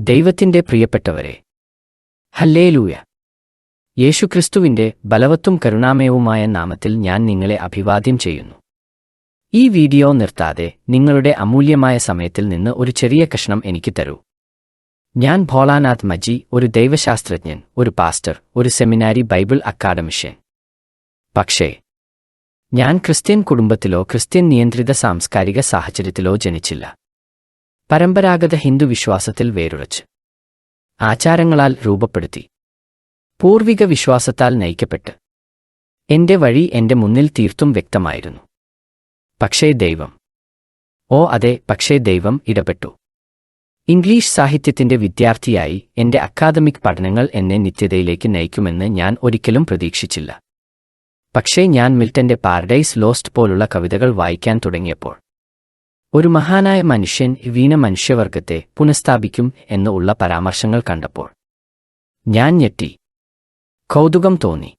ദൈവത്തിന്റെ പ്രിയപ്പെട്ടവരെ ഹല്ലേലൂയ. യേശുക്രിസ്തുവിന്റെ ബലവത്തും കരുണാമയവുമായ നാമത്തിൽ ഞാൻ നിങ്ങളെ അഭിവാദ്യം ചെയ്യുന്നു. ഈ വീഡിയോ നിർത്താതെ നിങ്ങളുടെ അമൂല്യമായ സമയത്തിൽ നിന്ന് ഒരു ചെറിയ കഷ്ണം എനിക്ക് തരൂ. ഞാൻ ഭോളാനാഥ് മജി ഒരു ദൈവശാസ്ത്രജ്ഞൻ ഒരു പാസ്റ്റർ ഒരു സെമിനാരി ബൈബിൾ അക്കാഡമിഷ്യൻ പക്ഷേ ഞാൻ ക്രിസ്ത്യൻ കുടുംബത്തിലോ ക്രിസ്ത്യൻ നിയന്ത്രിത സാംസ്കാരിക സാഹചര്യത്തിലോ ജനിച്ചില്ല. പരമ്പരാഗത ഹിന്ദു വിശ്വാസത്തിൽ വേരുറച്ച്. ആചാരങ്ങളാൽ രൂപപ്പെടുത്തി. പൂർവിക വിശ്വാസത്താൽ നയിക്കപ്പെട്ട്. എന്റെ വഴി എന്റെ മുന്നിൽ തീർത്തും വ്യക്തമായിരുന്നു. പക്ഷേ ദൈവം. ഓ അതെ പക്ഷേ ദൈവം ഇടപെട്ടു. ഇംഗ്ലീഷ് സാഹിത്യത്തിന്റെ വിദ്യാർത്ഥിയായി എന്റെ അക്കാദമിക് പഠനങ്ങൾ എന്നെ നിത്യതയിലേക്ക് നയിക്കുമെന്ന് ഞാൻ ഒരിക്കലും പ്രതീക്ഷിച്ചില്ല. പക്ഷേ ഞാൻ മിൽട്ടന്റെ പാരഡൈസ് ലോസ്റ്റ് പോലുള്ള കവിതകൾ വായിക്കാൻ തുടങ്ങിയപ്പോൾ ഒരു മഹാനായ മനുഷ്യൻ വീണ മനുഷ്യവർഗത്തെ പുനഃസ്ഥാപിക്കും എന്ന് ഉള്ള പരാമർശങ്ങൾ കണ്ടപ്പോൾ ഞാൻ ഞെട്ടി. കൗതുകം തോന്നി.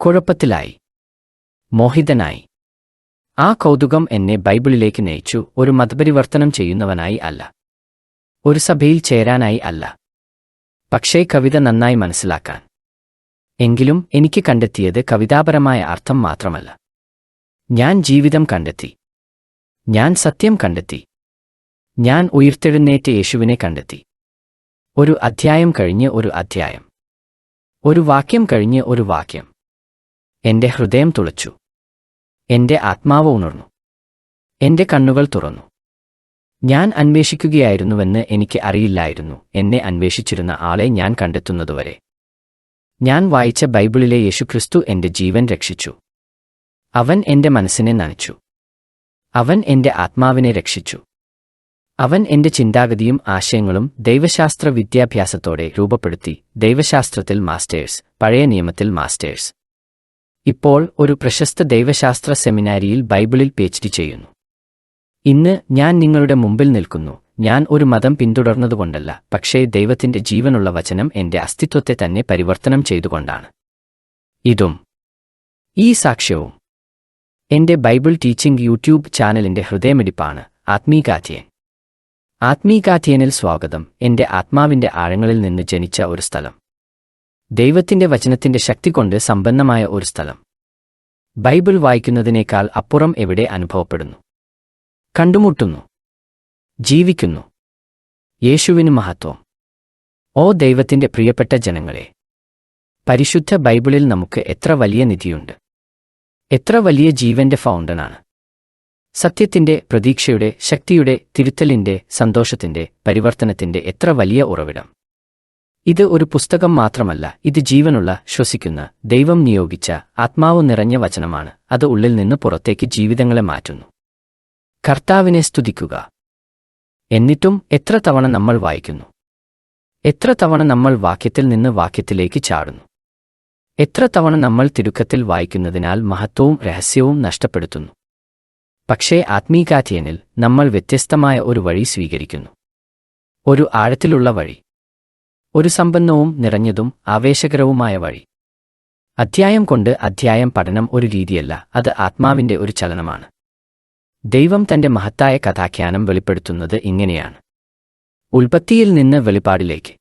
കുഴപ്പത്തിലായി. മോഹിതനായി. ആ കൗതുകം എന്നെ ബൈബിളിലേക്ക് നയിച്ചു ഒരു മതപരിവർത്തനം ചെയ്യുന്നവനായി അല്ല. ഒരു സഭയിൽ ചേരാനായി അല്ല. പക്ഷേ കവിത നന്നായി മനസ്സിലാക്കാൻ. എങ്കിലും എനിക്ക് കണ്ടെത്തിയത് കവിതാപരമായ അർത്ഥം മാത്രമല്ല. ഞാൻ ജീവിതം കണ്ടെത്തി. ഞാൻ സത്യം കണ്ടെത്തി. ഞാൻ ഉയർത്തെഴുന്നേറ്റ യേശുവിനെ കണ്ടെത്തി. ഒരു അധ്യായം കഴിഞ്ഞ് ഒരു അധ്യായം. ഒരു വാക്യം കഴിഞ്ഞ് ഒരു വാക്യം. എന്റെ ഹൃദയം തുളച്ചു. എന്റെ ആത്മാവ് ഉണർന്നു. എന്റെ കണ്ണുകൾ തുറന്നു. ഞാൻ അന്വേഷിക്കുകയായിരുന്നുവെന്ന് എനിക്ക് അറിയില്ലായിരുന്നു. എന്നെ അന്വേഷിച്ചിരുന്ന ആളെ ഞാൻ കണ്ടെത്തുന്നതുവരെ. ഞാൻ വായിച്ച ബൈബിളിലെ യേശുക്രിസ്തു എന്റെ ജീവൻ രക്ഷിച്ചു. അവൻ എന്റെ മനസ്സിനെ നനച്ചു. അവൻ എന്റെ ആത്മാവിനെ രക്ഷിച്ചു. അവൻ എന്റെ ചിന്താഗതിയും ആശയങ്ങളും ദൈവശാസ്ത്ര വിദ്യാഭ്യാസത്തോടെ രൂപപ്പെടുത്തി ദൈവശാസ്ത്രത്തിൽ മാസ്റ്റേഴ്സ് പഴയ നിയമത്തിൽ മാസ്റ്റേഴ്സ്. ഇപ്പോൾ ഒരു പ്രശസ്ത ദൈവശാസ്ത്ര സെമിനാരിയിൽ ബൈബിളിൽ പി ചെയ്യുന്നു. ഇന്ന് ഞാൻ നിങ്ങളുടെ മുമ്പിൽ നിൽക്കുന്നു. ഞാൻ ഒരു മതം പിന്തുടർന്നതുകൊണ്ടല്ല പക്ഷേ ദൈവത്തിന്റെ ജീവനുള്ള വചനം എന്റെ അസ്തിത്വത്തെ തന്നെ പരിവർത്തനം ചെയ്തുകൊണ്ടാണ്. ഇതും ഈ സാക്ഷ്യവും എന്റെ ബൈബിൾ ടീച്ചിംഗ് യൂട്യൂബ് ചാനലിന്റെ ഹൃദയമിടിപ്പാണ്. ആത്മീകാഥ്യൻ ആത്മീകാഥ്യനിൽ സ്വാഗതം. എന്റെ ആത്മാവിന്റെ ആഴങ്ങളിൽ നിന്ന് ജനിച്ച ഒരു സ്ഥലം. ദൈവത്തിന്റെ വചനത്തിന്റെ ശക്തി കൊണ്ട് സമ്പന്നമായ ഒരു സ്ഥലം. ബൈബിൾ വായിക്കുന്നതിനേക്കാൾ അപ്പുറം എവിടെ അനുഭവപ്പെടുന്നു? കണ്ടുമുട്ടുന്നു. ജീവിക്കുന്നു. യേശുവിന് മഹത്വം. ഓ ദൈവത്തിന്റെ പ്രിയപ്പെട്ട ജനങ്ങളെ പരിശുദ്ധ ബൈബിളിൽ നമുക്ക് എത്ര വലിയ നിധിയുണ്ട്. എത്ര വലിയ ജീവന്റെ ഫൗണ്ടനാണ്? സത്യത്തിന്റെ പ്രതീക്ഷയുടെ ശക്തിയുടെ തിരുത്തലിന്റെ സന്തോഷത്തിന്റെ പരിവർത്തനത്തിന്റെ എത്ര വലിയ ഉറവിടം? ഇത് ഒരു പുസ്തകം മാത്രമല്ല ഇത് ജീവനുള്ള ശ്വസിക്കുന്ന ദൈവം നിയോഗിച്ച ആത്മാവ് നിറഞ്ഞ വചനമാണ് അത് ഉള്ളിൽ നിന്ന് പുറത്തേക്ക് ജീവിതങ്ങളെ മാറ്റുന്നു. കർത്താവിനെ സ്തുതിക്കുക. എന്നിട്ടും എത്ര തവണ നമ്മൾ വായിക്കുന്നു? എത്ര തവണ നമ്മൾ വാക്യത്തിൽ നിന്ന് വാക്യത്തിലേക്ക് ചാടുന്നു? എത്ര തവണ നമ്മൾ തിരുക്കത്തിൽ വായിക്കുന്നതിനാൽ മഹത്വവും രഹസ്യവും നഷ്ടപ്പെടുത്തുന്നു. പക്ഷേ ആത്മീകാധ്യനിൽ നമ്മൾ വ്യത്യസ്തമായ ഒരു വഴി സ്വീകരിക്കുന്നു. ഒരു ആഴത്തിലുള്ള വഴി. ഒരു സമ്പന്നവും നിറഞ്ഞതും ആവേശകരവുമായ വഴി. അധ്യായം കൊണ്ട് അധ്യായം പഠനം ഒരു രീതിയല്ല അത് ആത്മാവിന്റെ ഒരു ചലനമാണ്. ദൈവം തന്റെ മഹത്തായ കഥാഖ്യാനം വെളിപ്പെടുത്തുന്നത് ഇങ്ങനെയാണ്. ഉൽപ്പത്തിയിൽ നിന്ന് വെളിപ്പാടിലേക്ക്.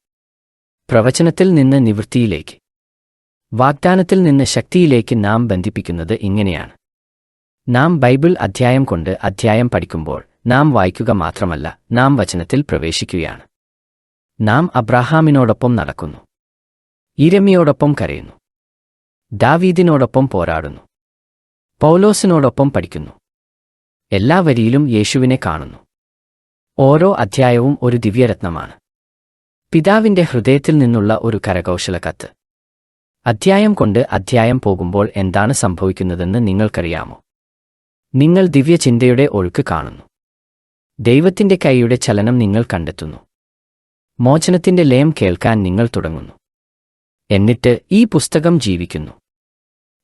പ്രവചനത്തിൽ നിന്ന് നിവൃത്തിയിലേക്ക്. വാഗ്ദാനത്തിൽ നിന്ന് ശക്തിയിലേക്ക് നാം ബന്ധിപ്പിക്കുന്നത് ഇങ്ങനെയാണ്. നാം ബൈബിൾ അധ്യായം കൊണ്ട് അധ്യായം പഠിക്കുമ്പോൾ നാം വായിക്കുക മാത്രമല്ല നാം വചനത്തിൽ പ്രവേശിക്കുകയാണ്. നാം അബ്രാഹാമിനോടൊപ്പം നടക്കുന്നു. ഇരമിയോടൊപ്പം കരയുന്നു. ദാവീദിനോടൊപ്പം പോരാടുന്നു. പൗലോസിനോടൊപ്പം പഠിക്കുന്നു. എല്ലാ വരിയിലും യേശുവിനെ കാണുന്നു. ഓരോ അധ്യായവും ഒരു ദിവ്യരത്നമാണ്. പിതാവിന്റെ ഹൃദയത്തിൽ നിന്നുള്ള ഒരു കരകൗശല കത്ത് അധ്യായം കൊണ്ട് അധ്യായം പോകുമ്പോൾ എന്താണ് സംഭവിക്കുന്നതെന്ന് നിങ്ങൾക്കറിയാമോ? നിങ്ങൾ ദിവ്യചിന്തയുടെ ഒഴുക്ക് കാണുന്നു. ദൈവത്തിന്റെ കൈയുടെ ചലനം നിങ്ങൾ കണ്ടെത്തുന്നു. മോചനത്തിന്റെ ലയം കേൾക്കാൻ നിങ്ങൾ തുടങ്ങുന്നു. എന്നിട്ട് ഈ പുസ്തകം ജീവിക്കുന്നു.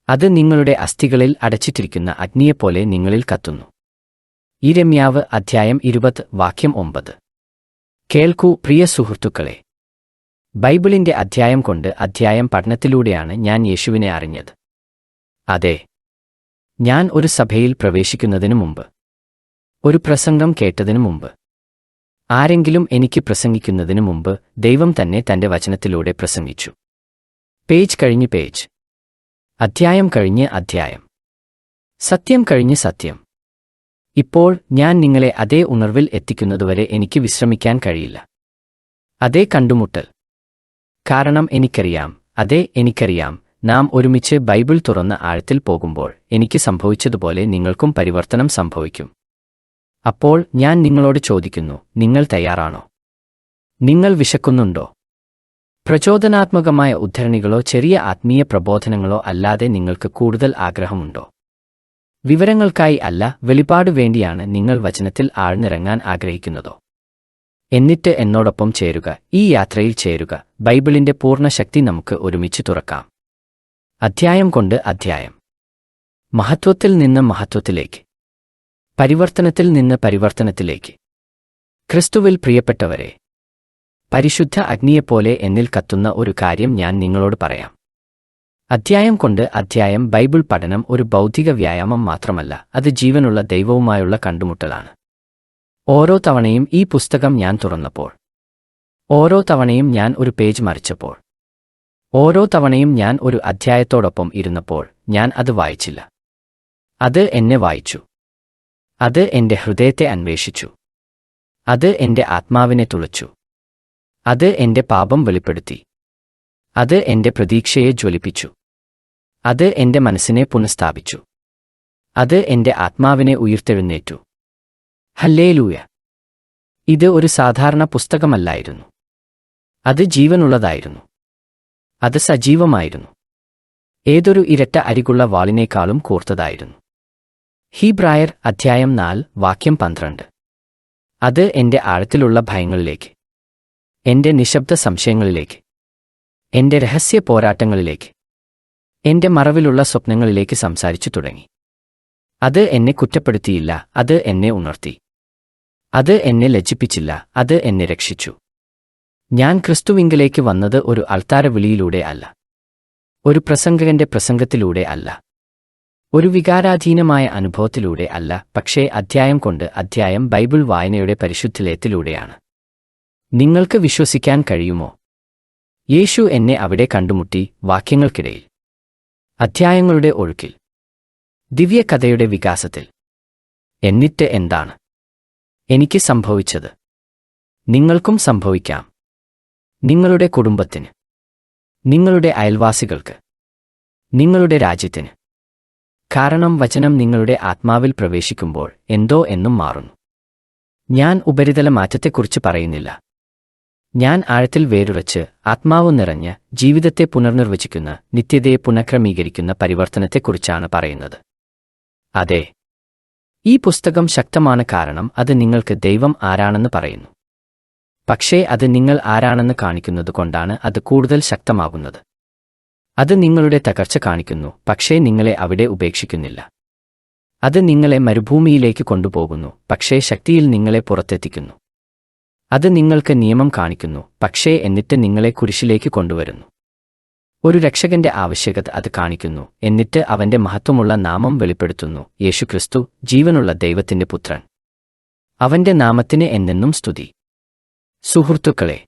അത് നിങ്ങളുടെ അസ്ഥികളിൽ അടച്ചിട്ടിരിക്കുന്ന അഗ്നിയെപ്പോലെ നിങ്ങളിൽ കത്തുന്നു. ഇരമ്യാവ് അധ്യായം ഇരുപത് വാക്യം ഒമ്പത്. കേൾക്കൂ പ്രിയ സുഹൃത്തുക്കളെ ബൈബിളിന്റെ അധ്യായം കൊണ്ട് അധ്യായം പഠനത്തിലൂടെയാണ് ഞാൻ യേശുവിനെ അറിഞ്ഞത്. അതെ ഞാൻ ഒരു സഭയിൽ പ്രവേശിക്കുന്നതിനു മുമ്പ് ഒരു പ്രസംഗം കേട്ടതിനു മുമ്പ് ആരെങ്കിലും എനിക്ക് പ്രസംഗിക്കുന്നതിനു മുമ്പ് ദൈവം തന്നെ തന്റെ വചനത്തിലൂടെ പ്രസംഗിച്ചു. പേജ് കഴിഞ്ഞ് പേജ്. അധ്യായം കഴിഞ്ഞ് അധ്യായം. സത്യം കഴിഞ്ഞ് സത്യം. ഇപ്പോൾ ഞാൻ നിങ്ങളെ അതേ ഉണർവിൽ എത്തിക്കുന്നതുവരെ എനിക്ക് വിശ്രമിക്കാൻ കഴിയില്ല. അതേ കണ്ടുമുട്ടൽ. കാരണം എനിക്കറിയാം. അതെ എനിക്കറിയാം. നാം ഒരുമിച്ച് ബൈബിൾ തുറന്ന ആഴത്തിൽ പോകുമ്പോൾ എനിക്ക് സംഭവിച്ചതുപോലെ നിങ്ങൾക്കും പരിവർത്തനം സംഭവിക്കും. അപ്പോൾ ഞാൻ നിങ്ങളോട് ചോദിക്കുന്നു നിങ്ങൾ തയ്യാറാണോ? നിങ്ങൾ വിശക്കുന്നുണ്ടോ? പ്രചോദനാത്മകമായ ഉദ്ധരണികളോ ചെറിയ ആത്മീയ പ്രബോധനങ്ങളോ അല്ലാതെ നിങ്ങൾക്ക് കൂടുതൽ ആഗ്രഹമുണ്ടോ? വിവരങ്ങൾക്കായി അല്ല വെളിപാട് വേണ്ടിയാണ് നിങ്ങൾ വചനത്തിൽ ആഴ്ന്നിറങ്ങാൻ ആഗ്രഹിക്കുന്നതോ? എന്നിട്ട് എന്നോടൊപ്പം ചേരുക. ഈ യാത്രയിൽ ചേരുക. ബൈബിളിന്റെ പൂർണ ശക്തി നമുക്ക് ഒരുമിച്ച് തുറക്കാം. അധ്യായം കൊണ്ട് അധ്യായം. മഹത്വത്തിൽ നിന്ന് മഹത്വത്തിലേക്ക്. പരിവർത്തനത്തിൽ നിന്ന് പരിവർത്തനത്തിലേക്ക്. ക്രിസ്തുവിൽ പ്രിയപ്പെട്ടവരെ പരിശുദ്ധ അഗ്നിയെപ്പോലെ എന്നിൽ കത്തുന്ന ഒരു കാര്യം ഞാൻ നിങ്ങളോട് പറയാം. അധ്യായം കൊണ്ട് അധ്യായം ബൈബിൾ പഠനം ഒരു ബൗദ്ധിക വ്യായാമം മാത്രമല്ല അത് ജീവനുള്ള ദൈവവുമായുള്ള കണ്ടുമുട്ടലാണ്. ഓരോ തവണയും ഈ പുസ്തകം ഞാൻ തുറന്നപ്പോൾ. ഓരോ തവണയും ഞാൻ ഒരു പേജ് മറിച്ചപ്പോൾ. ഓരോ തവണയും ഞാൻ ഒരു അധ്യായത്തോടൊപ്പം ഇരുന്നപ്പോൾ ഞാൻ അത് വായിച്ചില്ല. അത് എന്നെ വായിച്ചു. അത് എന്റെ ഹൃദയത്തെ അന്വേഷിച്ചു. അത് എന്റെ ആത്മാവിനെ തുളച്ചു. അത് എന്റെ പാപം വെളിപ്പെടുത്തി. അത് എന്റെ പ്രതീക്ഷയെ ജ്വലിപ്പിച്ചു. അത് എന്റെ മനസ്സിനെ പുനഃസ്ഥാപിച്ചു. അത് എന്റെ ആത്മാവിനെ ഉയർത്തെഴുന്നേറ്റു. ഹല്ലേലൂയ. ഇത് ഒരു സാധാരണ പുസ്തകമല്ലായിരുന്നു. അത് ജീവനുള്ളതായിരുന്നു. അത് സജീവമായിരുന്നു. ഏതൊരു ഇരട്ട അരികുള്ള വാളിനേക്കാളും കൂർത്തതായിരുന്നു. ഹീബ്രായർ അധ്യായം നാല് വാക്യം പന്ത്രണ്ട്. അത് എന്റെ ആഴത്തിലുള്ള ഭയങ്ങളിലേക്ക്. എന്റെ നിശബ്ദ സംശയങ്ങളിലേക്ക്. എന്റെ രഹസ്യ പോരാട്ടങ്ങളിലേക്ക്. എന്റെ മറവിലുള്ള സ്വപ്നങ്ങളിലേക്ക് സംസാരിച്ചു തുടങ്ങി. അത് എന്നെ കുറ്റപ്പെടുത്തിയില്ല അത് എന്നെ ഉണർത്തി. അത് എന്നെ ലജ്ജിപ്പിച്ചില്ല അത് എന്നെ രക്ഷിച്ചു. ഞാൻ ക്രിസ്തുവിങ്കിലേക്ക് വന്നത് ഒരു അൾത്താരവിളിയിലൂടെ അല്ല. ഒരു പ്രസംഗകന്റെ പ്രസംഗത്തിലൂടെ അല്ല. ഒരു വികാരാധീനമായ അനുഭവത്തിലൂടെ അല്ല പക്ഷേ അധ്യായം കൊണ്ട് അധ്യായം ബൈബിൾ വായനയുടെ പരിശുദ്ധലയത്തിലൂടെയാണ്. നിങ്ങൾക്ക് വിശ്വസിക്കാൻ കഴിയുമോ? യേശു എന്നെ അവിടെ കണ്ടുമുട്ടി വാക്യങ്ങൾക്കിടയിൽ. അധ്യായങ്ങളുടെ ഒഴുക്കിൽ. ദിവ്യകഥയുടെ വികാസത്തിൽ. എന്നിട്ട് എന്താണ്? എനിക്ക് സംഭവിച്ചത്. നിങ്ങൾക്കും സംഭവിക്കാം. നിങ്ങളുടെ കുടുംബത്തിന്. നിങ്ങളുടെ അയൽവാസികൾക്ക്. നിങ്ങളുടെ രാജ്യത്തിന്. കാരണം വചനം നിങ്ങളുടെ ആത്മാവിൽ പ്രവേശിക്കുമ്പോൾ എന്തോ എന്നും മാറുന്നു. ഞാൻ ഉപരിതല മാറ്റത്തെക്കുറിച്ച് പറയുന്നില്ല. ഞാൻ ആഴത്തിൽ വേരുറച്ച് ആത്മാവ് നിറഞ്ഞ് ജീവിതത്തെ പുനർനിർവചിക്കുന്ന നിത്യതയെ പുനഃക്രമീകരിക്കുന്ന പരിവർത്തനത്തെക്കുറിച്ചാണ് പറയുന്നത്. അതെ ഈ പുസ്തകം ശക്തമാണ് കാരണം അത് നിങ്ങൾക്ക് ദൈവം ആരാണെന്ന് പറയുന്നു. പക്ഷേ അത് നിങ്ങൾ ആരാണെന്ന് കാണിക്കുന്നത് കൊണ്ടാണ് അത് കൂടുതൽ ശക്തമാകുന്നത്. അത് നിങ്ങളുടെ തകർച്ച കാണിക്കുന്നു പക്ഷേ നിങ്ങളെ അവിടെ ഉപേക്ഷിക്കുന്നില്ല. അത് നിങ്ങളെ മരുഭൂമിയിലേക്ക് കൊണ്ടുപോകുന്നു പക്ഷേ ശക്തിയിൽ നിങ്ങളെ പുറത്തെത്തിക്കുന്നു. അത് നിങ്ങൾക്ക് നിയമം കാണിക്കുന്നു പക്ഷേ എന്നിട്ട് നിങ്ങളെ കുരിശിലേക്ക് കൊണ്ടുവരുന്നു. ഒരു രക്ഷകന്റെ ആവശ്യകത അത് കാണിക്കുന്നു. എന്നിട്ട് അവന്റെ മഹത്വമുള്ള നാമം വെളിപ്പെടുത്തുന്നു. യേശുക്രിസ്തു ജീവനുള്ള ദൈവത്തിന്റെ പുത്രൻ. അവന്റെ നാമത്തിന് എന്നെന്നും സ്തുതി. സുഹൃത്തുക്കളെ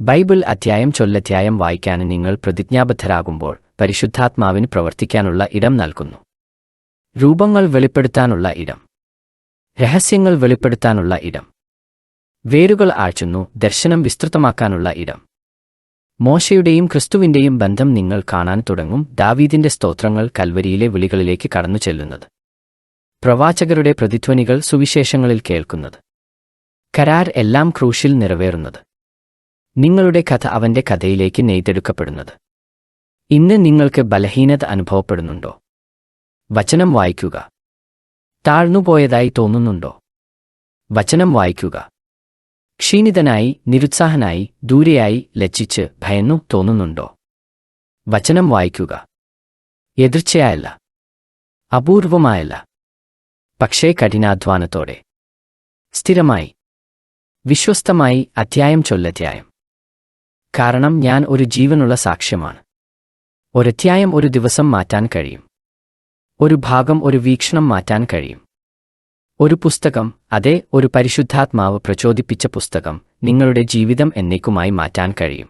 ബൈബിൾ അധ്യായം ചൊല്ലധ്യായം വായിക്കാൻ നിങ്ങൾ പ്രതിജ്ഞാബദ്ധരാകുമ്പോൾ പരിശുദ്ധാത്മാവിന് പ്രവർത്തിക്കാനുള്ള ഇടം നൽകുന്നു. രൂപങ്ങൾ വെളിപ്പെടുത്താനുള്ള ഇടം. രഹസ്യങ്ങൾ വെളിപ്പെടുത്താനുള്ള ഇടം. വേരുകൾ ആഴ്ചുന്നു ദർശനം വിസ്തൃതമാക്കാനുള്ള ഇടം. മോശയുടെയും ക്രിസ്തുവിന്റെയും ബന്ധം നിങ്ങൾ കാണാൻ തുടങ്ങും ദാവീദിന്റെ സ്തോത്രങ്ങൾ കൽവരിയിലെ വിളികളിലേക്ക് കടന്നു ചെല്ലുന്നത്. പ്രവാചകരുടെ പ്രതിധ്വനികൾ സുവിശേഷങ്ങളിൽ കേൾക്കുന്നത്. കരാർ എല്ലാം ക്രൂശിൽ നിറവേറുന്നത്. നിങ്ങളുടെ കഥ അവന്റെ കഥയിലേക്ക് നെയ്തെടുക്കപ്പെടുന്നത്. ഇന്ന് നിങ്ങൾക്ക് ബലഹീനത അനുഭവപ്പെടുന്നുണ്ടോ? വചനം വായിക്കുക. താഴ്ന്നുപോയതായി തോന്നുന്നുണ്ടോ? വചനം വായിക്കുക. ക്ഷീണിതനായി നിരുത്സാഹനായി ദൂരെയായി ലജ്ജിച്ച് ഭയന്നു തോന്നുന്നുണ്ടോ? വചനം വായിക്കുക. എതിർച്ചയായല്ല. അപൂർവമായല്ല. പക്ഷേ കഠിനാധ്വാനത്തോടെ. സ്ഥിരമായി. വിശ്വസ്തമായി അധ്യായം ചൊല്ലധ്യായം കാരണം ഞാൻ ഒരു ജീവനുള്ള സാക്ഷ്യമാണ്. ഒരധ്യായം ഒരു ദിവസം മാറ്റാൻ കഴിയും. ഒരു ഭാഗം ഒരു വീക്ഷണം മാറ്റാൻ കഴിയും. ഒരു പുസ്തകം അതെ ഒരു പരിശുദ്ധാത്മാവ് പ്രചോദിപ്പിച്ച പുസ്തകം നിങ്ങളുടെ ജീവിതം എന്നേക്കുമായി മാറ്റാൻ കഴിയും.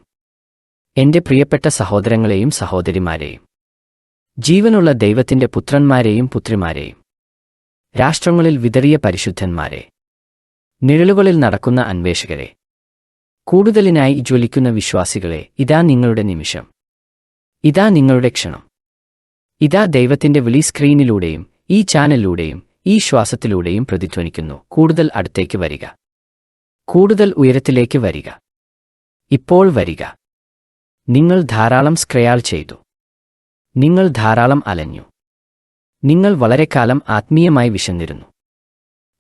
എന്റെ പ്രിയപ്പെട്ട സഹോദരങ്ങളെയും സഹോദരിമാരെയും ജീവനുള്ള ദൈവത്തിന്റെ പുത്രന്മാരെയും പുത്രിമാരെയും രാഷ്ട്രങ്ങളിൽ വിതറിയ പരിശുദ്ധന്മാരെ നിഴലുകളിൽ നടക്കുന്ന അന്വേഷകരെ കൂടുതലിനായി ജ്വലിക്കുന്ന വിശ്വാസികളെ ഇതാ നിങ്ങളുടെ നിമിഷം. ഇതാ നിങ്ങളുടെ ക്ഷണം. ഇതാ ദൈവത്തിന്റെ വിളി സ്ക്രീനിലൂടെയും ഈ ചാനലിലൂടെയും ഈ ശ്വാസത്തിലൂടെയും പ്രതിധ്വനിക്കുന്നു. കൂടുതൽ അടുത്തേക്ക് വരിക. കൂടുതൽ ഉയരത്തിലേക്ക് വരിക. ഇപ്പോൾ വരിക. നിങ്ങൾ ധാരാളം സ്ക്രയാൾ ചെയ്തു. നിങ്ങൾ ധാരാളം അലഞ്ഞു. നിങ്ങൾ വളരെക്കാലം ആത്മീയമായി വിശന്നിരുന്നു.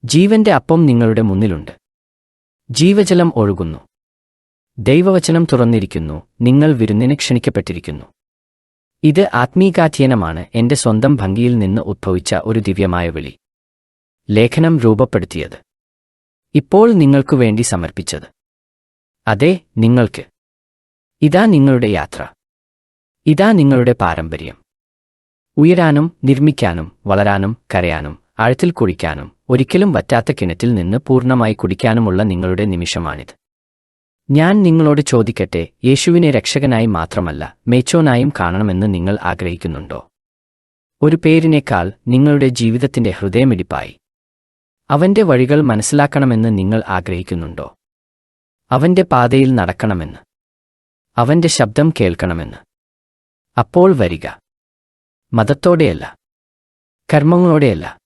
ജീവന്റെ അപ്പം നിങ്ങളുടെ മുന്നിലുണ്ട്. ജീവജലം ഒഴുകുന്നു. ദൈവവചനം തുറന്നിരിക്കുന്നു. നിങ്ങൾ വിരുന്നിന് ക്ഷണിക്കപ്പെട്ടിരിക്കുന്നു. ഇത് ആത്മീകാധ്യയനമാണ്. എന്റെ സ്വന്തം ഭംഗിയിൽ നിന്ന് ഉദ്ഭവിച്ച ഒരു ദിവ്യമായ വിളി. ലേഖനം രൂപപ്പെടുത്തിയത്. ഇപ്പോൾ നിങ്ങൾക്കു വേണ്ടി സമർപ്പിച്ചത്. അതെ നിങ്ങൾക്ക്. ഇതാ നിങ്ങളുടെ യാത്ര. ഇതാ നിങ്ങളുടെ പാരമ്പര്യം. ഉയരാനും നിർമ്മിക്കാനും വളരാനും കരയാനും ആഴത്തിൽ കുടിക്കാനും ഒരിക്കലും വറ്റാത്ത കിണറ്റിൽ നിന്ന് പൂർണമായി കുടിക്കാനുമുള്ള നിങ്ങളുടെ നിമിഷമാണിത്. ഞാൻ നിങ്ങളോട് ചോദിക്കട്ടെ യേശുവിനെ രക്ഷകനായി മാത്രമല്ല മേച്ചോനായും കാണണമെന്ന് നിങ്ങൾ ആഗ്രഹിക്കുന്നുണ്ടോ? ഒരു പേരിനേക്കാൾ നിങ്ങളുടെ ജീവിതത്തിന്റെ ഹൃദയമിടിപ്പായി. അവന്റെ വഴികൾ മനസ്സിലാക്കണമെന്ന് നിങ്ങൾ ആഗ്രഹിക്കുന്നുണ്ടോ? അവന്റെ പാതയിൽ നടക്കണമെന്ന്. അവന്റെ ശബ്ദം കേൾക്കണമെന്ന്. അപ്പോൾ വരിക. മതത്തോടെയല്ല. കർമ്മങ്ങളോടെയല്ല.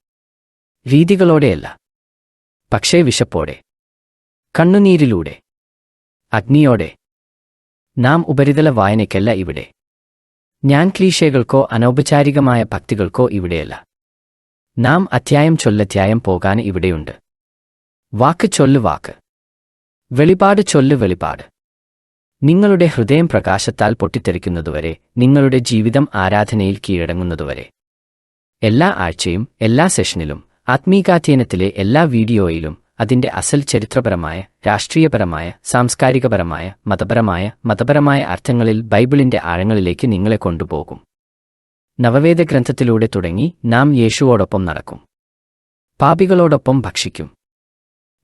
രീതികളോടെയല്ല. പക്ഷേ വിശപ്പോടെ. കണ്ണുനീരിലൂടെ. അഗ്നിയോടെ. നാം ഉപരിതല വായനയ്ക്കല്ല ഇവിടെ. ഞാൻ ക്ലീശകൾക്കോ അനൗപചാരികമായ ഭക്തികൾക്കോ ഇവിടെയല്ല. നാം അധ്യായം ചൊല്ലധ്യായം പോകാൻ ഇവിടെയുണ്ട്. വാക്ക് ചൊല്ല് വാക്ക്. വെളിപാട് ചൊല്ല് വെളിപാട്. നിങ്ങളുടെ ഹൃദയം പ്രകാശത്താൽ പൊട്ടിത്തെറിക്കുന്നതുവരെ നിങ്ങളുടെ ജീവിതം ആരാധനയിൽ കീഴടങ്ങുന്നതുവരെ. എല്ലാ ആഴ്ചയും എല്ലാ സെഷനിലും ആത്മീകാധ്യയനത്തിലെ എല്ലാ വീഡിയോയിലും അതിന്റെ അസൽ ചരിത്രപരമായ രാഷ്ട്രീയപരമായ സാംസ്കാരികപരമായ മതപരമായ മതപരമായ അർത്ഥങ്ങളിൽ ബൈബിളിന്റെ ആഴങ്ങളിലേക്ക് നിങ്ങളെ കൊണ്ടുപോകും. നവവേദ ഗ്രന്ഥത്തിലൂടെ തുടങ്ങി നാം യേശുവോടൊപ്പം നടക്കും. പാപികളോടൊപ്പം ഭക്ഷിക്കും.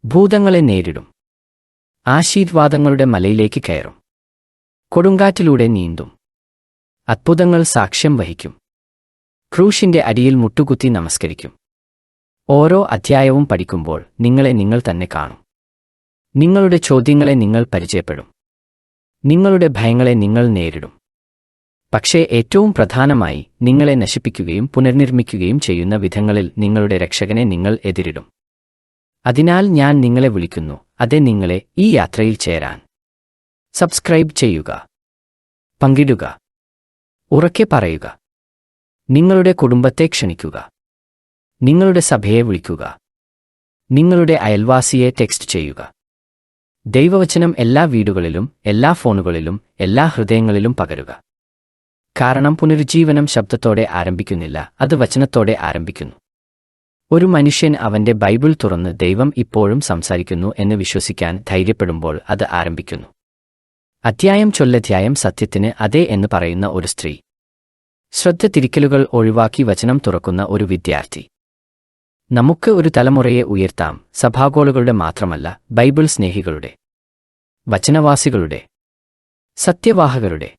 ഭൂതങ്ങളെ നേരിടും. ആശീർവാദങ്ങളുടെ മലയിലേക്ക് കയറും. കൊടുങ്കാറ്റിലൂടെ നീന്തും. അത്ഭുതങ്ങൾ സാക്ഷ്യം വഹിക്കും. ക്രൂശിന്റെ അടിയിൽ മുട്ടുകുത്തി നമസ്കരിക്കും. ഓരോ അധ്യായവും പഠിക്കുമ്പോൾ നിങ്ങളെ നിങ്ങൾ തന്നെ കാണും. നിങ്ങളുടെ ചോദ്യങ്ങളെ നിങ്ങൾ പരിചയപ്പെടും. നിങ്ങളുടെ ഭയങ്ങളെ നിങ്ങൾ നേരിടും. പക്ഷേ ഏറ്റവും പ്രധാനമായി നിങ്ങളെ നശിപ്പിക്കുകയും പുനർനിർമ്മിക്കുകയും ചെയ്യുന്ന വിധങ്ങളിൽ നിങ്ങളുടെ രക്ഷകനെ നിങ്ങൾ എതിരിടും. അതിനാൽ ഞാൻ നിങ്ങളെ വിളിക്കുന്നു അതെ നിങ്ങളെ ഈ യാത്രയിൽ ചേരാൻ. സബ്സ്ക്രൈബ് ചെയ്യുക. പങ്കിടുക. ഉറക്കെ പറയുക. നിങ്ങളുടെ കുടുംബത്തെ ക്ഷണിക്കുക. നിങ്ങളുടെ സഭയെ വിളിക്കുക. നിങ്ങളുടെ അയൽവാസിയെ ടെക്സ്റ്റ് ചെയ്യുക. ദൈവവചനം എല്ലാ വീടുകളിലും എല്ലാ ഫോണുകളിലും എല്ലാ ഹൃദയങ്ങളിലും പകരുക. കാരണം പുനരുജ്ജീവനം ശബ്ദത്തോടെ ആരംഭിക്കുന്നില്ല അത് വചനത്തോടെ ആരംഭിക്കുന്നു. ഒരു മനുഷ്യൻ അവന്റെ ബൈബിൾ തുറന്ന് ദൈവം ഇപ്പോഴും സംസാരിക്കുന്നു എന്ന് വിശ്വസിക്കാൻ ധൈര്യപ്പെടുമ്പോൾ അത് ആരംഭിക്കുന്നു. അധ്യായം ചൊല്ലധ്യായം സത്യത്തിന് അതെ എന്ന് പറയുന്ന ഒരു സ്ത്രീ. ശ്രദ്ധ തിരിക്കലുകൾ ഒഴിവാക്കി വചനം തുറക്കുന്ന ഒരു വിദ്യാർത്ഥി. നമുക്ക് ഒരു തലമുറയെ ഉയർത്താം സഭാഗോളുകളുടെ മാത്രമല്ല ബൈബിൾ സ്നേഹികളുടെ വചനവാസികളുടെ സത്യവാഹകരുടെ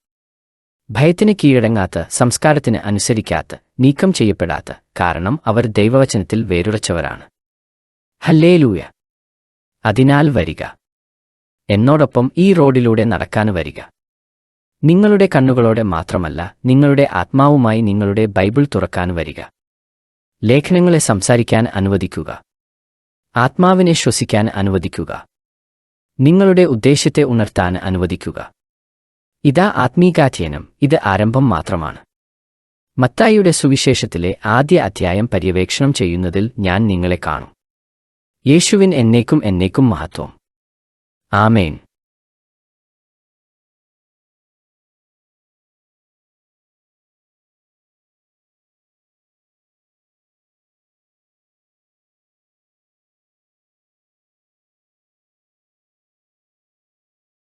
ഭയത്തിന് കീഴടങ്ങാത്ത സംസ്കാരത്തിന് അനുസരിക്കാത്ത നീക്കം ചെയ്യപ്പെടാത്ത കാരണം അവർ ദൈവവചനത്തിൽ വേരുറച്ചവരാണ്. ഹല്ലേലൂയ. അതിനാൽ വരിക. എന്നോടൊപ്പം ഈ റോഡിലൂടെ നടക്കാൻ വരിക. നിങ്ങളുടെ കണ്ണുകളോടെ മാത്രമല്ല നിങ്ങളുടെ ആത്മാവുമായി നിങ്ങളുടെ ബൈബിൾ തുറക്കാൻ വരിക. ലേഖനങ്ങളെ സംസാരിക്കാൻ അനുവദിക്കുക. ആത്മാവിനെ ശ്വസിക്കാൻ അനുവദിക്കുക. നിങ്ങളുടെ ഉദ്ദേശ്യത്തെ ഉണർത്താൻ അനുവദിക്കുക. ഇതാ ആത്മീകാധ്യയനം ഇത് ആരംഭം മാത്രമാണ്. മത്തായിയുടെ സുവിശേഷത്തിലെ ആദ്യ അധ്യായം പര്യവേക്ഷണം ചെയ്യുന്നതിൽ ഞാൻ നിങ്ങളെ കാണും. യേശുവിൻ എന്നേക്കും എന്നേക്കും മഹത്വം. ആമേൻ.